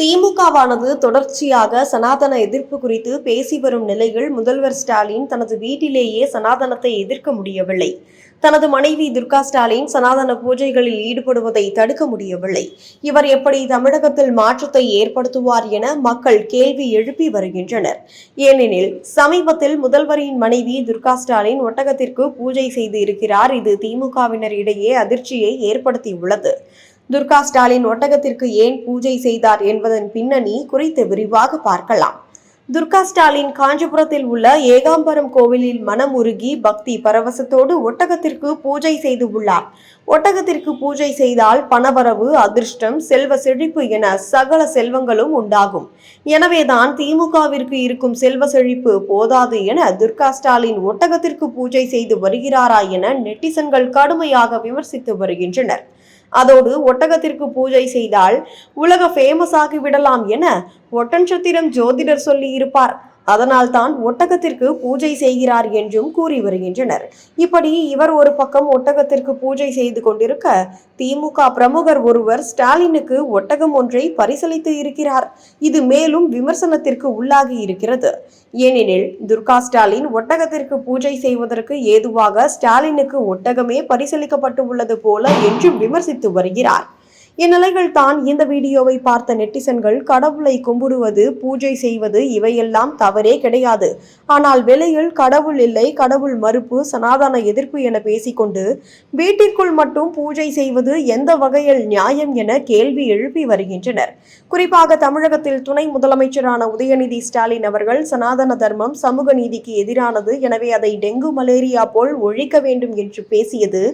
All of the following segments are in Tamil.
திமுகவானது தொடர்ச்சியாக சனாதன எதிர்ப்பு குறித்து பேசி வரும் நிலையில் முதல்வர் ஸ்டாலின் தனது வீட்டிலேயே சனாதனத்தை எதிர்க்க முடியவில்லை. தனது மனைவி துர்கா ஸ்டாலின் சனாதன பூஜைகளில் ஈடுபடுவதை தடுக்க முடியவில்லை. இவர் எப்படி தமிழகத்தில் மாற்றத்தை ஏற்படுத்துவார் என மக்கள் கேள்வி எழுப்பி வருகின்றனர். ஏனெனில் சமீபத்தில் முதல்வரின் மனைவி துர்கா ஸ்டாலின் ஒட்டகத்திற்கு பூஜை செய்து இருக்கிறார். இது திமுகவினர் இடையே அதிர்ச்சியை ஏற்படுத்தியுள்ளது. துர்கா ஸ்டாலின் ஒட்டகத்திற்கு ஏன் பூஜை செய்தார் என்பதன் பின்னணி குறித்து விரிவாக பார்க்கலாம். துர்கா ஸ்டாலின் காஞ்சிபுரத்தில் உள்ள ஏகாம்பரம் கோவிலில் மனம் உருகி பக்தி பரவசத்தோடு ஒட்டகத்திற்கு பூஜை செய்து உள்ளார். ஒட்டகத்திற்கு பூஜை செய்தால் பணவரவு அதிர்ஷ்டம் செல்வ செழிப்பு என சகல செல்வங்களும் உண்டாகும். எனவேதான் திமுகவிற்கு இருக்கும் செல்வ செழிப்பு போதாது என துர்கா ஸ்டாலின் ஒட்டகத்திற்கு பூஜை செய்து வருகிறாரா என நெட்டிசன்கள் கடுமையாக விமர்சித்து வருகின்றனர். அதோடு ஒட்டகத்திற்கு பூஜை செய்தால் உலக ஃபேமஸ் ஆகி விடலாம் என ஒட்டன்சத்திரம் ஜோதிடர் சொல்லி இருப்பார் அதனால் தான் ஒட்டகத்திற்கு பூஜை செய்கிறார் என்றும் கூறி வருகின்றனர். இப்படி இவர் ஒரு பக்கம் ஒட்டகத்திற்கு பூஜை செய்து கொண்டிருக்க திமுக பிரமுகர் ஒருவர் ஸ்டாலினுக்கு ஒட்டகம் ஒன்றை பரிசளித்து இருக்கிறார். இது மேலும் விமர்சனத்திற்கு உள்ளாகி இருக்கிறது. ஏனெனில் துர்கா ஸ்டாலின் ஒட்டகத்திற்கு பூஜை செய்வதற்கு ஏதுவாக ஸ்டாலினுக்கு ஒட்டகமே பரிசளிக்கப்பட்டு உள்ளது போல என்றும் விமர்சித்து வருகிறார். இந்நிலையில் தான் இந்த வீடியோவை பார்த்த நெட்டிசன்கள் கடவுளை கும்பிடுவது பூஜை செய்வது இவையெல்லாம் தவறே கிடையாது. ஆனால் வெளியில் கடவுள் இல்லை கடவுள் மறுப்பு சனாதன எதிர்ப்பு என பேசிக்கொண்டு வீட்டிற்குள் மட்டும் பூஜை செய்வது எந்த வகையில் நியாயம் என கேள்வி எழுப்பி வருகின்றனர். குறிப்பாக தமிழகத்தில் துணை முதலமைச்சரான உதயநிதி ஸ்டாலின் அவர்கள் சனாதன தர்மம் சமூக நீதிக்கு எதிரானது எனவே அதை டெங்கு மலேரியா போல் ஒழிக்க வேண்டும் என்று பேசியது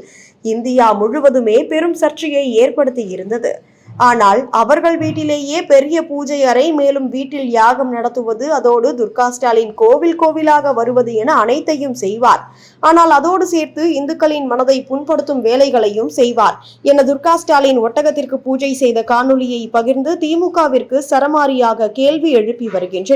இந்தியா முழுவதுமே பெரும் சர்ச்சையை ஏற்படுத்தி இருந்தது ஆனால் அவர்கள் வீட்டிலேயே பெரிய பூஜை அறை மேலும் வீட்டில் யாகம் நடத்துவது அதோடு துர்கா ஸ்டாலின் கோவில் கோவிலாக வருவது என அனைத்தையும் செய்வார். ஆனால் அதோடு சேர்த்து இந்துக்களின் மனதை புண்படுத்தும் வேலைகளையும் செய்வார். என துர்கா ஸ்டாலின் ஒட்டகத்திற்கு பூஜை செய்த காணொலியை பகிர்ந்து திமுகவிற்கு சரமாரியாக கேள்வி எழுப்பி வருகின்றனர்.